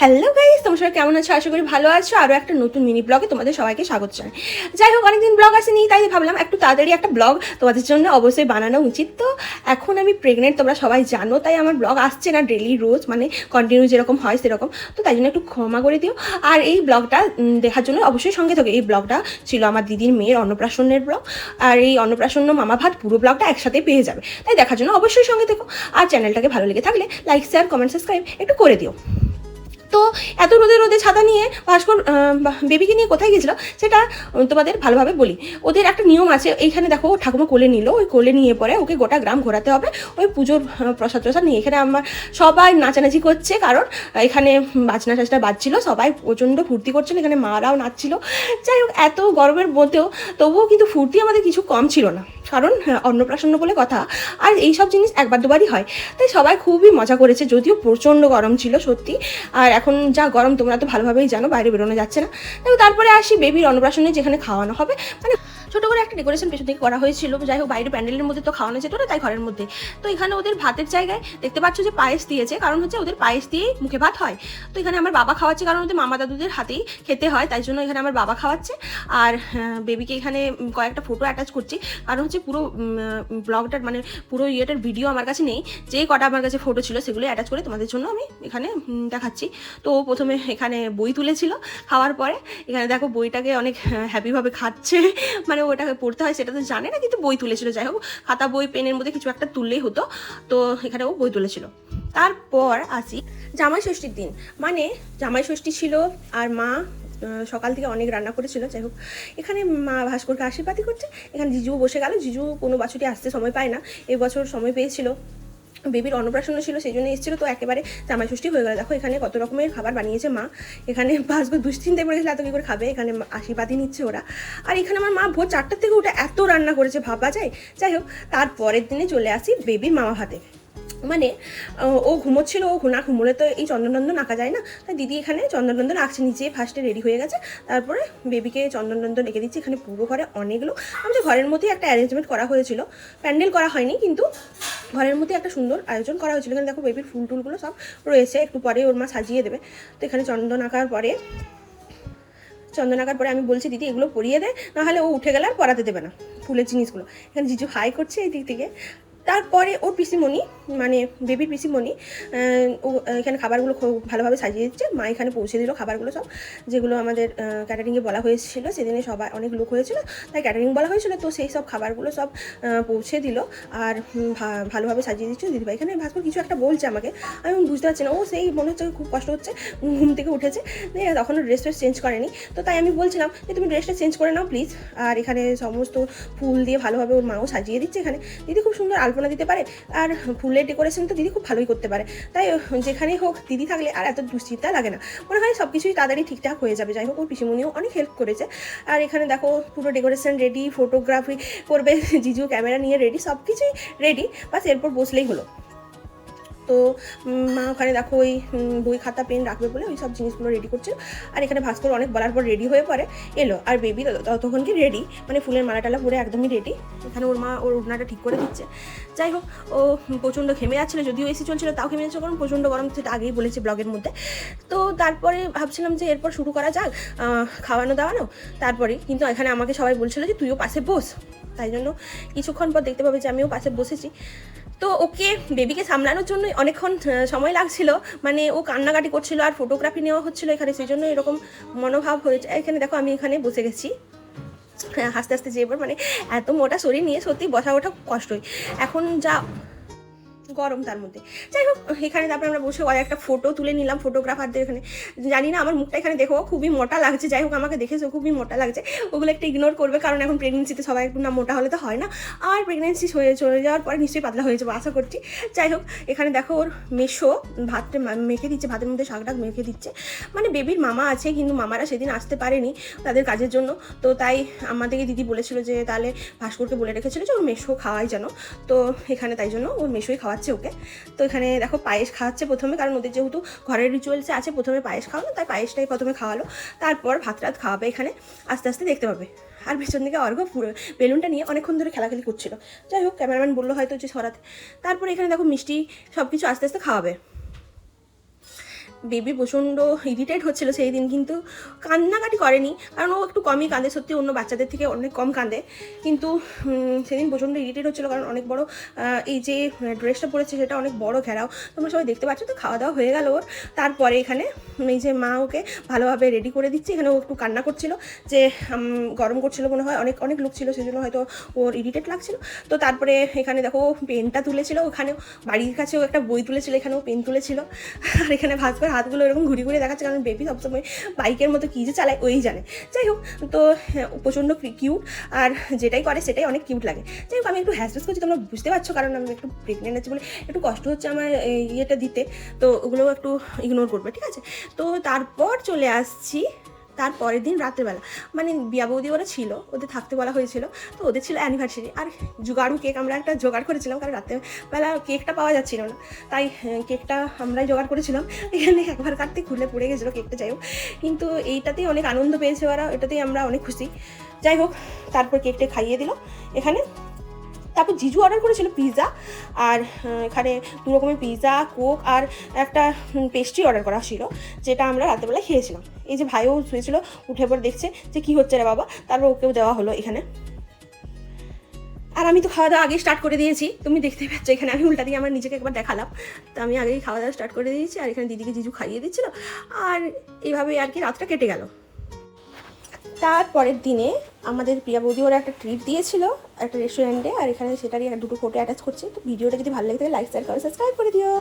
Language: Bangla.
হ্যালো গাইস তোমার সবাই কেমন আছো? আশা করি ভালো আছো। আরও একটা নতুন মিনি ব্লগে তোমাদের সবাইকে স্বাগত জানাই। যাই হোক, অনেকদিন ব্লগ আসেনি, তাই ভাবলাম একটু তাড়াতাড়ি একটা ব্লগ তোমাদের জন্য অবশ্যই বানানো উচিত। তো এখন আমি প্রেগনেন্ট তোমরা সবাই জানো, তাই আমার ব্লগ আসছে না ডেলি রোজ মানে কন্টিনিউ যেরকম হয় সেরকম। তো তাই জন্য একটু ক্ষমা করে দিও। আর এই ব্লগটা দেখার জন্য অবশ্যই সঙ্গে থাকো। এই ব্লগটা ছিল আমার দিদির মেয়ের অন্নপ্রাশনের ব্লগ আর এই অন্নপ্রাশন্ন মামা ভাত পুরো ব্লগটা একসাথে পেয়ে যাবে। তাই দেখার জন্য অবশ্যই সঙ্গে থেকো। আর চ্যানেলটাকে ভালো লেগে থাকলে লাইক শেয়ার কমেন্ট সাবস্ক্রাইব একটু করে দিও। তো এত রোদে রোদে ছাতা নিয়ে ভাস্কর বেবিকে নিয়ে কোথায় গেছিল সেটা তোমাদের ভালোভাবে বলি। ওদের একটা নিয়ম আছে, এইখানে দেখো ঠাকুমা কোলে নিল, ওই কোলে নিয়ে পরে ওকে গোটা গ্রাম ঘোরাতে হবে, ওই পুজোর প্রসাদ প্রসাদ নিয়ে। এখানে আমার সবাই নাচানাচি করছে, কারণ এখানে বাজনা টাজনা বাজছিল, সবাই প্রচণ্ড ফুর্তি করছিল, এখানে মারাও নাচছিল। যাই হোক, এত গরমের মধ্যেও তবুও কিন্তু ফুর্তি আমাদের কিছু কম ছিল না, কারণ অন্নপ্রাশন্ন বলে কথা। আর এই সব জিনিস একবার দুবারই হয়, তাই সবাই খুবই মজা করেছে, যদিও প্রচণ্ড গরম ছিল সত্যি। আর এখন যা গরম তোমরা তো ভালোভাবেই জানো, বাইরে বেরোনো যাচ্ছে না। তারপরে আসি বেবির অন্নপ্রাশনে যেখানে খাওয়ানো হবে। মানে ছোট করে একটা ডেকোরেশন পেছন থেকে করা হয়েছিল যাই হোক বাইরে প্যান্ডেলের মধ্যে তো খাওয়ানো যেত না, তাই ঘরের মধ্যে। তো এখানে ওদের ভাতের জায়গায় দেখতে পাচ্ছ যে পায়েস দিয়েছে, কারণ হচ্ছে ওদের পায়েস দিয়েই মুখে ভাত হয়। তো এখানে আমার বাবা খাওয়াচ্ছে, কারণ ওদের মামা দাদুদের হাতেই খেতে হয়, তাই জন্য এখানে আমার বাবা খাওয়াচ্ছে। আর বেবিকে এখানে কয়েকটা ফটো অ্যাটাচ করছি, কারণ হচ্ছে পুরো ব্লগটার মানে পুরো ইয়েটার ভিডিও আমার কাছে নেই। যে কটা আমার কাছে ফটো ছিল সেগুলো অ্যাটাচ করে তোমাদের জন্য আমি এখানে দেখাচ্ছি। তো প্রথমে এখানে বই তুলেছিল খাওয়ার পরে, এখানে দেখো বইটাকে অনেক হ্যাপিভাবে খাচ্ছে। মানে ওটাকে পড়তে হয়, সেটা তো জানে না, কিন্তু বই তুলেছিল। যাই হোক, খাতা, বই, পেনের মধ্যে কিছু একটা তুললেই হতো, তো এখানে ও বই তুলেছিল। তারপর আসি জামাই ষষ্ঠীর দিন। মানে জামাই ষষ্ঠী ছিল আর মা সকাল থেকে অনেক রান্না করেছিল, যাই হোক। এখানে মা ভাস্করকে আশীর্বাদই করছে। এখানে জিজুও বসে গেল। জিজু কোনো বছরই আসতে সময় পায় না। এবছর সময় পেয়েছিল। বেবির অন্নপ্রাশন ছিল সেই জন্য এসেছিল, তো একেবারে জামাই ষষ্ঠী হয়ে গেল। দেখো, এখানে কত রকমের খাবার বানিয়েছে মা। এখানে ভাস্কর দুশ্চিন্তায় পড়ে গেছিল, এত কি করে খাবে? এখানে আশীর্বাদই নিচ্ছে ওরা। আর এখানে আমার মা ভোর চারটার থেকে ওটা এত রান্না করেছে, ভাবা যায়? যাই হোক, তারপরের দিনে চলে আসি বেবির মামা ভাতে মানে ও ঘুমোচ্ছিল, ও না ঘুমোলে তো এই চন্দননন্দন আঁকা যায় না। তাই দিদি এখানে চন্দননন্দন আঁকছে নিচে ফার্স্টে রেডি হয়ে গেছে। তারপরে বেবিকে চন্দননন্দন এঁকে দিচ্ছে, এখানে পুরো ঘরে অনেক লোক আমাদের ঘরের মধ্যেই একটা অ্যারেঞ্জমেন্ট করা হয়েছিল। প্যান্ডেল করা হয়নি, কিন্তু ঘরের মধ্যে একটা সুন্দর আয়োজন করা হয়েছিল। এখানে দেখো বেবির ফুল টুলগুলো সব রয়েছে, একটু পরে ওর মা সাজিয়ে দেবে। তো এখানে চন্দন আঁকার পরে, চন্দন আঁকার পরে আমি বলছি, দিদি, এগুলো পরিয়ে দে নাহলে ও উঠে গেলে আর পরাতে দেবে না। ফুলের জিনিসগুলো। এখানে জিজু হাই করছে এই দিক থেকে। তারপরে ওর পিসিমণি মানে বেবির পিসিমণি ও এখানে খাবারগুলো খুব ভালোভাবে সাজিয়ে দিচ্ছে মা এখানে পৌঁছে দিল খাবারগুলো সব, যেগুলো আমাদের ক্যাটারিংয়ে বলা হয়েছিল। সেদিনে সবাই অনেক লোক হয়েছিল, তাই ক্যাটারিং বলা হয়েছিল, তো সেই সব খাবারগুলো সব পৌঁছে দিল। আর ভালোভাবে সাজিয়ে দিচ্ছে দিদিভাই এখানে ভাস্কর কিছু একটা বলছে আমাকে, আমি বুঝতে পারছি না। ও সেই মনে হচ্ছে খুব কষ্ট হচ্ছে, ঘুম থেকে উঠেছে। তখনও ড্রেস ফ্রেস চেঞ্জ করেনি। তো তাই আমি বলছিলাম যে, তুমি ড্রেসটা চেঞ্জ করে নাও প্লিজ আর এখানে সমস্ত ফুল দিয়ে ভালোভাবে ওর মাও সাজিয়ে দিচ্ছে এখানে। দিদি খুব সুন্দর আলপনা দিতে পারে আর ফুলের ডেকোরেশন তো দিদি খুব ভালোই করতে পারে। তাই যেখানেই হোক দিদি থাকলে আর এত দুশ্চিন্তা লাগে না। মনে হয় সব কিছুই তাড়াতাড়ি ঠিকঠাক হয়ে যাবে। যাই হোক, ওর পিসিমণিও অনেক হেল্প করেছে। আর এখানে দেখো, পুরো ডেকোরেশন রেডি ফটোগ্রাফি করবে, জিজু ক্যামেরা নিয়ে রেডি সব কিছুই রেডি বাস এরপর বসলেই হলো। তো মা ওখানে দেখো ওই বই খাতা, পেন রাখবে বলে ওই সব জিনিসগুলো রেডি করছিল আর এখানে ভাস্কর অনেক বলার পর রেডি হয়ে পড়ে। এলো, আর বেবি ততক্ষণ কি রেডি মানে ফুলের মালা টালা পরে একদমই রেডি এখানে ওর মা ওর উড়নাটা ঠিক করে দিচ্ছে। যাই হোক, ও প্রচণ্ড ঘেমে যাচ্ছিল, যদিও এসি চলছিল, তাও ঘেমে যাচ্ছে, কারণ প্রচণ্ড গরম সেটা আগেই বলেছে ব্লগের মধ্যে। তো তারপরে ভাবছিলাম যে এরপর শুরু করা যাক খাওয়ানো দাওয়ানো। তারপরে কিন্তু এখানে আমাকে সবাই বলছিল যে তুইও পাশে বস। তাই জন্য কিছুক্ষণ পর দেখতে পাবে যে আমিও পাশে বসেছি। তো ওকে বেবিকে সামলানোর জন্যই অনেকক্ষণ সময় লাগছিল। মানে ও কান্নাকাটি করছিল আর ফটোগ্রাফি নেওয়া হচ্ছিল এখানে সেই জন্য এরকম মনোভাব হয়েছে এখানে দেখো আমি এখানে বসে গেছি। হ্যাঁ, হাসতে হাসতে যে এবার মানে এত মোটা শরীর নিয়ে সত্যি বসা ওঠা কষ্টই। এখন যা গরম তার মধ্যে। যাই হোক, এখানে তারপরে আমরা বসে একটা ফটো তুলে নিলাম ফটোগ্রাফারদের এখানে। জানি না, আমার মুখটা এখানে দেখো, খুবই মোটা লাগছে। যাই হোক, আমাকে দেখেছ, খুবই মোটা লাগছে। ওগুলো একটু ইগনোর করবে, কারণ এখন প্রেগনেন্সিতে সবাই একটু না মোটা হলে তো হয় না। আর প্রেগনেন্সি হয়ে, চলে যাওয়ার পরে নিশ্চয়ই পাতলা হয়ে যাব, আশা করছি। যাই হোক, এখানে দেখো ওর মেশো ভাতটা মেখে দিচ্ছে, ভাতের মধ্যে শাক ডাক মেখে দিচ্ছে। মানে বেবির মামা আছে, কিন্তু মামারা সেদিন আসতে পারেনি তাদের কাজের জন্য। তো তাই আমাদেরকে দিদি বলেছিল যে, তাহলে ভাস্করকে বলে রেখেছিল যে, ওর মেশো খাওয়াই যেন। তো এখানে তাই জন্য ওর মেশোই খাওয়াচ্ছে ওকে। তো এখানে দেখো পায়েস খাওয়াচ্ছে প্রথমে, কারণ ওদের যেহেতু ঘরের রিচুয়ালসে আছে, প্রথমে পায়েস খাওয়ানো, তাই পায়েসটাই প্রথমে খাওয়ালো। তারপর ভাত রাত খাওয়াবে এখানে, আস্তে আস্তে দেখতে পাবে। আর পেছন দিকে অর্ঘ পুরো বেলুনটা নিয়ে অনেকক্ষণ ধরে খেলাখেলি করছিল। যাই হোক, ক্যামেরাম্যান বলল হয়তো যে সরাতে তারপরে এখানে দেখো মিষ্টি সব কিছু আস্তে আস্তে খাওয়াবে। বেবি প্রচণ্ড ইরিটেট হচ্ছিল সেই দিন, কিন্তু কান্নাকাটি করেনি। কারণ ও একটু কমই কাঁদে, সত্যি অন্য বাচ্চাদের থেকে অনেক কম কাঁদে। কিন্তু সেদিন প্রচণ্ড ইরিটেট হচ্ছিল কারণ অনেক বড় এই যে ড্রেসটা পরেছে সেটা অনেক বড় ঘেরাও। তোমরা সবাই দেখতে পাচ্ছ তো খাওয়া দাওয়া হয়ে গেল ওর। তারপরে এখানে এই যে মা ওকে ভালোভাবে রেডি করে দিচ্ছে। এখানে ও একটু কান্না করছিল যে গরম করছিল মনে হয়, অনেক অনেক লোক ছিল, সেজন্য হয়তো ওর ইরিটেট লাগছিল। তো তারপরে এখানে দেখো পেনটা তুলেছিল ওখানে বাড়ির কাছেও একটা বই তুলেছিল, এখানেও পেন তুলেছিল। আর এখানে ভাত করে হাতগুলো এরকম ঘুরি ঘুরে দেখাচ্ছে কারণ বেবি সবসময় বাইকের মতো কী যে চালায় ওই জানে। যাই হোক তো হ্যাঁ, প্রচণ্ড কিউট আর যেটাই করে সেটাই অনেক কিউট লাগে। যাই হোক আমি একটু হ্যাস করছি তোমরা বুঝতে পারছ কারণ আমি একটু প্রেগনেন্ট আছি বলে একটু কষ্ট হচ্ছে আমার ইয়েটা দিতে। তো ওগুলো একটু ইগনোর করবে ঠিক আছে? তো তারপর চলে আসছি তার পরের দিন রাত্রেবেলা মানে বিয়া বৌদি ওরা ছিল, ওদের থাকতে বলা হয়েছিল, তো ওদের ছিল অ্যানিভার্সারি আর জোগাড়ু কেক আমরা একটা জোগাড় করেছিলাম, কারণ রাত্রেবেলা কেকটা পাওয়া যাচ্ছিল না, তাই কেকটা আমরাই জোগাড় করেছিলাম, এখানে একবার কাটতে খুলে পড়ে গেছিল কেকটা যাই হোক, কিন্তু এইটাতেই অনেক আনন্দ পেয়েছে ওরা এটাতেই আমরা অনেক খুশি, যাই হোক, তারপর কেকটা খাইয়ে দিল, এখানে তারপর জিজু অর্ডার করেছিল পিৎজা আর এখানে দু রকমের পিৎজা কোক আর একটা পেস্ট্রি অর্ডার করা ছিল, যেটা আমরা রাতেবেলা খেয়েছিলাম। এই যে ভাইও শুয়েছিল, উঠে পর দেখছে যে কি হচ্ছে রে বাবা, তারপর ওকেও দেওয়া হলো এখানে। আর আমি তো খাওয়া দাওয়া আগেই স্টার্ট করে দিয়েছি, তুমি দেখতে পাচ্ছ এখানে আমি উল্টা দিয়ে আমার নিজেকে একবার দেখালাম। তো আমি আগেই খাওয়া দাওয়া স্টার্ট করে দিয়েছি, আর এখানে দিদিকে জিজু খাইয়ে দিচ্ছিল। আর এইভাবে আর কি রাতটা কেটে গেল। তারপরের দিনে আমাদের প্রিয়া বৌদি ওরা একটা ট্রিট দিয়েছিল একটা রেস্টুরেন্টে আর এখানে সেটারই একটা দুটো ফটো অ্যাটাচ করছে। তো ভিডিওটা যদি ভালো লাগে তাহলে লাইক শেয়ার করে সাবস্ক্রাইব করে দিও।